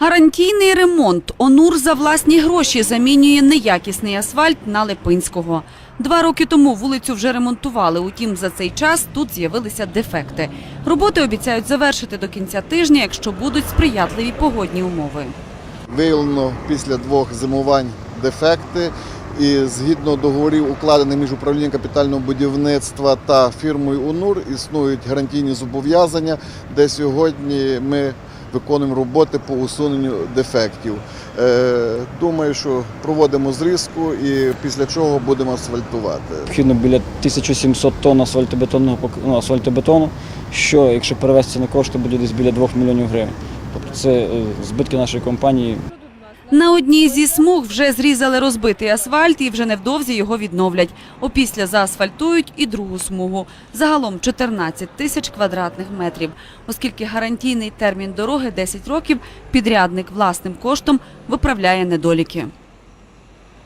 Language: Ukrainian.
Гарантійний ремонт. Онур за власні гроші замінює неякісний асфальт на Липинського. Два роки тому вулицю вже ремонтували, утім за цей час тут з'явилися дефекти. Роботи обіцяють завершити до кінця тижня, якщо будуть сприятливі погодні умови. Виявлено після двох зимувань дефекти. І згідно договорів, укладених між управлінням капітального будівництва та фірмою УНУР, існують гарантійні зобов'язання, де сьогодні ми виконуємо роботи по усуненню дефектів. Е, Думаю, що проводимо зрізку і після чого будемо асфальтувати. Необхідно біля 1700 тонн асфальтобетонного ну, асфальтобетону, що, якщо перевести на кошти, буде десь біля 2 мільйонів гривень. Тобто це е, збитки нашої компанії. На одній зі смуг вже зрізали розбитий асфальт і вже невдовзі його відновлять. Опісля заасфальтують і другу смугу. Загалом 14 тисяч квадратних метрів. Оскільки гарантійний термін дороги 10 років, підрядник власним коштом виправляє недоліки.